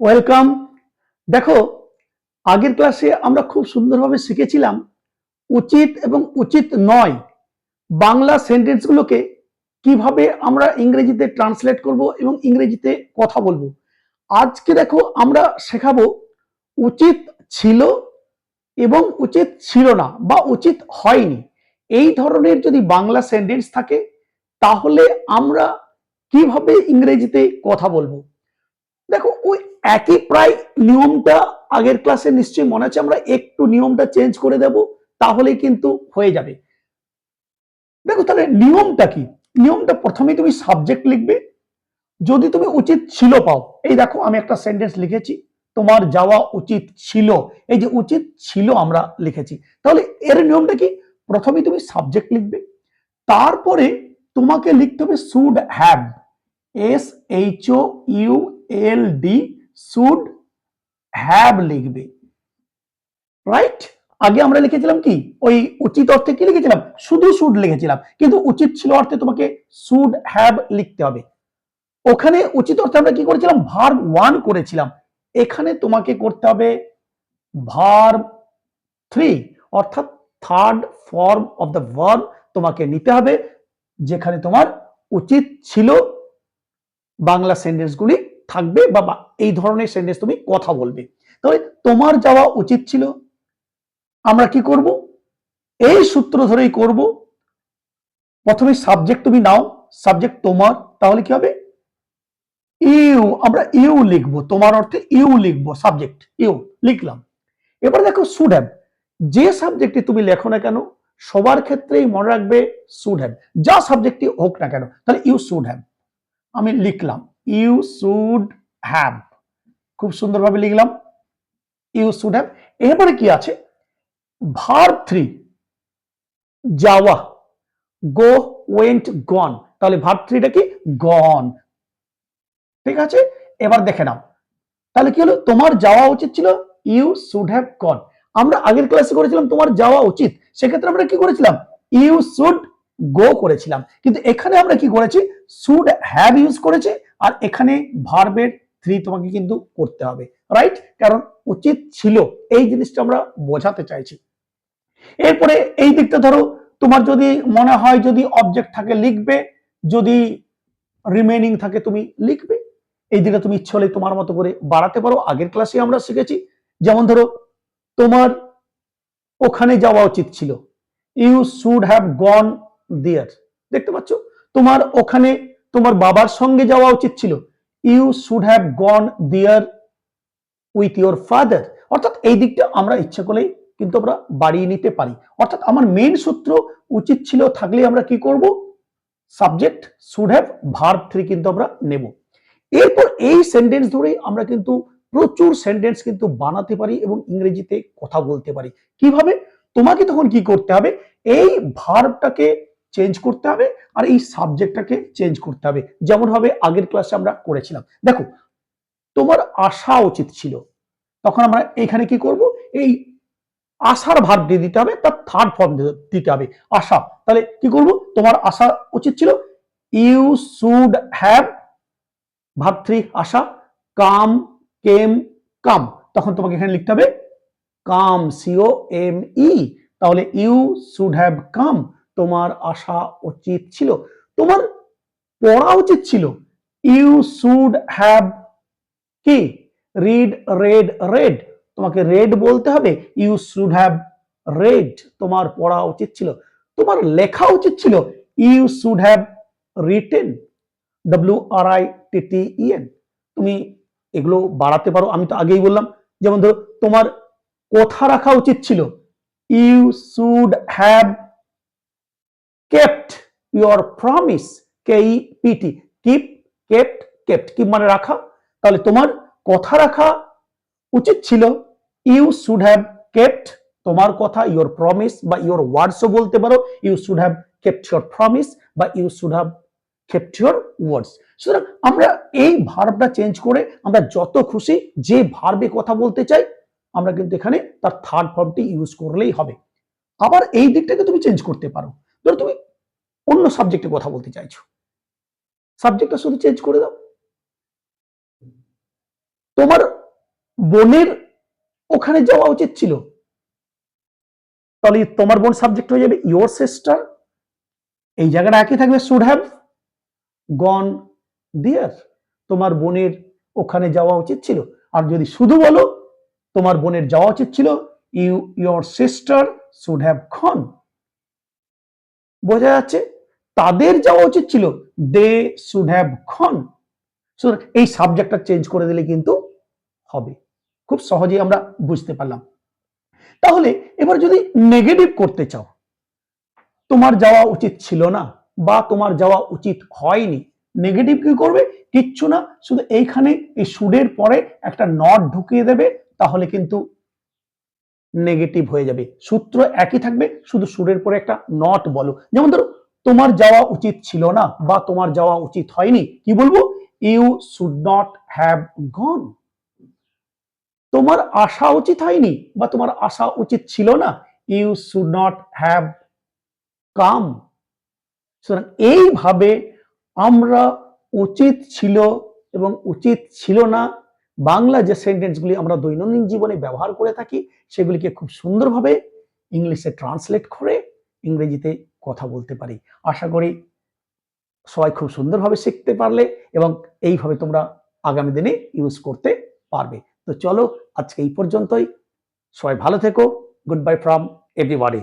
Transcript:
Welcome. দেখো, আগের ক্লাসে আমরা খুব সুন্দরভাবে শিখেছিলাম উচিত এবং উচিত নয় বাংলা সেন্টেন্সগুলোকে কীভাবে আমরা ইংরেজিতে ট্রান্সলেট করব এবং ইংরেজিতে কথা বলব। আজকে দেখো, আমরা শেখাবো উচিত ছিল এবং উচিত ছিল না বা উচিত হয়নি। এই ধরনের যদি বাংলা সেন্টেন্স থাকে, তাহলে আমরা কীভাবে ইংরেজিতে কথা বলব? একই প্রায় নিয়মটা আগের ক্লাসে নিশ্চয়ই মনে আছে, আমরা একটু নিয়মটা চেঞ্জ করে দেব তাহলে কিন্তু হয়ে যাবে। দেখো তাহলে নিয়মটা কি? নিয়মটা প্রথমে তুমি সাবজেক্ট লিখবে। যদি তুমি উচিত ছিল পাও, এই দেখো আমি একটা সেন্টেন্স লিখেছি, তোমার যাওয়া উচিত ছিল। এই যে উচিত ছিল আমরা লিখেছি। তাহলে এর নিয়মটা কি? প্রথমে তুমি সাবজেক্ট লিখবে, তারপরে তোমাকে লিখতে হবে should have S H O U L D should have লিখবে। রাইট আগে আমরা লিখেছিলাম কি? ওই উচিত অর্থে কি লিখেছিলাম? শুধু শুড লিখেছিলাম। কিন্তু উচিত ছিল অর্থে তোমাকে শুড হ্যাভ লিখতে হবে। ওখানে উচিত অর্থে আমরা কি করেছিলাম? ভার্ব ওয়ান করেছিলাম। এখানে তোমাকে করতে হবে ভার্ব থ্রি অর্থাৎ third form of the verb তোমাকে নিতে হবে। যেখানে তোমার উচিত ছিল বাংলা সেন্টেন্সগুলি থাকবে বা এই ধরনের সেন্টেন্স তুমি কথা বলবে। তবে তোমার যাওয়া উচিত ছিল। আমরা কি করব? এই সূত্র ধরেই করব, প্রথমে সাবজেক্ট তুমি নাও সাবজেক্ট তোমার, তাহলে কি হবে? ইউ, আমরা ইউ লিখব, তোমার অর্থে ইউ লিখব সাবজেক্ট ইউ, লিখলাম। এবার দেখো শুড হ্যাভ যে সাবজেক্টে তুমি লেখো না কেন, সবার ক্ষেত্রেই মনে রাখবে শুড হ্যাভ যা সাবজেক্টই হোক না কেন, তাহলে ইউ শুড হ্যাভ আমি লিখলাম। ইউ শুড হ্যাভ খুব সুন্দরভাবে লিখলাম ইউ শুড হ্যাভ এরপরে কি আছে? ভার্ব থ্রি যাওয়া গো ওয়েন্ট গন তাহলে ভার্ব থ্রিটা কি? গন ঠিক আছে? এবার দেখে নাও। তাহলে কি হলো? তোমার যাওয়া উচিত ছিল ইউ শুড হ্যাভ গন আমরা আগের ক্লাসে করেছিলাম, তোমার যাওয়া উচিত। সেক্ষেত্রে আমরা কি করেছিলাম? ইউ শুড গো করেছিলাম। কিন্তু এখানে আমরা কি করেছি? শুড হ্যাভ ইউজ করেছি। আর এখানে ভার্বের থ্রি তোমাকে কিন্তু করতে হবে রাইট কারণ উচিত ছিল এই জিনিসটা আমরা বোঝাতে চাইছি। এরপরে এই দিকটা ধরো, তোমার যদি মনে হয় যদি অবজেক্ট থাকে লিখবে, যদি রিমেনিং থাকে তুমি লিখবে। এই দিকটা তুমি ইচ্ছে হলে তোমার মতো করে বাড়াতে পারো, আগের ক্লাসে আমরা শিখেছি। যেমন ধরো, তোমার ওখানে যাওয়া উচিত ছিল। ইউ শুড হ্যাভ গন দিয়ার দেখতে পাচ্ছ? তোমার ওখানে তোমার বাবার সঙ্গে যাওয়া উচিত ছিল। You should have gone there with your father অর্থাৎ এই দিকটা আমরা ইচ্ছে করলেই কিন্তু আমরা বাড়িয়ে নিতে পারি। অর্থাৎ আমার মেইন সূত্র উচিত ছিল থাকলে আমরা কি করব? Subject should have verb three কিন্তু আমরা নেব। এরপর এই সেন্টেন্স ধরেই আমরা কিন্তু প্রচুর সেন্টেন্স কিন্তু বানাতে পারি এবং ইংরেজিতে কথা বলতে পারি। কীভাবে? তোমাকে তখন কি করতে হবে? এই ভার্বটাকে চেঞ্জ করতে হবে আর এই সাবজেক্টটাকে চেঞ্জ করতে হবে। যেমন হবে আগের ক্লাসে আমরা করেছিলাম। দেখো, তোমার আশা উচিত ছিল। তখন আমরা এখানে কি করব? এই আশার ভাব দিয়ে দিতে হবে, তার থার্ড ফর্ম দিতে হবে, আশা। তাহলে কি করব? তোমার আশা উচিত ছিল you should have verb three Asha, come, came, come. তখন তোমাকে এখানে লিখতে হবে, কাম সিও এম ই তাহলে ইউ শুড হ্যাভ কাম। তোমার আসা উচিত ছিল। তোমার পড়া উচিত ছিল। ইউ শুড হ্যাভ কি? রিড রেড রেড তোমাকে রেড বলতে হবে। ইউ শুড হ্যাভ রেড তোমার পড়া উচিত ছিল। তোমার লেখা উচিত ছিল। You should have written W R I T T E N তুমি এগুলো বাড়াতে পারো। আমি তো আগেই বললাম যেমন ধরো তোমার কথা রাখা উচিত ছিল। You should have kept your promise K E P T keep kept kept কি মানে রাখা। তাহলে তোমার কথা রাখা উচিত ছিল ইউ শুড হ্যাভ কেপ্ট তোমার কথা ইউর প্রমিস বা ইউর ওয়ার্ডসও বলতে পারো। You should have kept your promise বা you should have kept your words সুতরাং আমরা এই ভার্বটা চেঞ্জ করে আমরা যত খুশি যে ভার্বে কথা বলতে চাই, আমরা কিন্তু এখানে তার থার্ড ফর্মটি ইউজ করলেই হবে। আবার এই দিকটাকে তুমি চেঞ্জ করতে পারো। ধরো তুমি অন্য সাবজেক্টে কথা বলতে চাইছো। সাবজেক্টটা শুধু চেঞ্জ করে দাও। তোমার বোনের ওখানে যাওয়া উচিত ছিল। তাহলে তোমার বোন সাবজেক্ট হয়ে যাবে ইয়োর সিস্টার এই জায়গাটা একই থাকবে শুড হ্যাভ গন ডিয়ার তোমার বোনের ওখানে যাওয়া উচিত ছিল। আর যদি শুধু বলো, তোমার বোনের যাওয়া উচিত ছিল you your sister should have খন বোঝা যাচ্ছে তাদের যাওয়া উচিত ছিল দে শুড হ্যাভ খন এই সাবজেক্টটা চেঞ্জ করে দিলে কিন্তু হবে। খুব সহজেই আমরা বুঝতে পারলাম। তাহলে এবার যদি নেগেটিভ করতে চাও, তোমার যাওয়া উচিত ছিল না বা তোমার যাওয়া উচিত হয়নি নেগেটিভ কি করবে? কিচ্ছু না, শুধু এইখানে এই সুডের পরে একটা নট ঢুকিয়ে দেবে, তাহলে কিন্তু নেগেটিভ হয়ে যাবে। সূত্র একই থাকবে, শুধু সুরের পরে একটা নট বলো। যেমন ধরো, তোমার যাওয়া উচিত ছিল না, বা তোমার যাওয়া উচিত হয়নি, কি বলব? You should not have gone তোমার আসা উচিত হয়নি, বা তোমার আসা উচিত ছিল না you should not have come সুতরাং এইভাবে আমরা উচিত ছিল এবং উচিত ছিল না বাংলা যে সেন্টেন্সগুলি আমরা দৈনন্দিন জীবনে ব্যবহার করে থাকি, সেগুলিকে খুব সুন্দরভাবে ইংলিশে ট্রান্সলেট করে ইংরেজিতে কথা বলতে পারি। আশা করি সবাই খুব সুন্দরভাবে শিখতে পারলে এবং এইভাবে তোমরা আগামী দিনে ইউজ করতে পারবে। তো চলো আজকে এই পর্যন্তই। সবাই ভালো থেকো। Good buy from everybody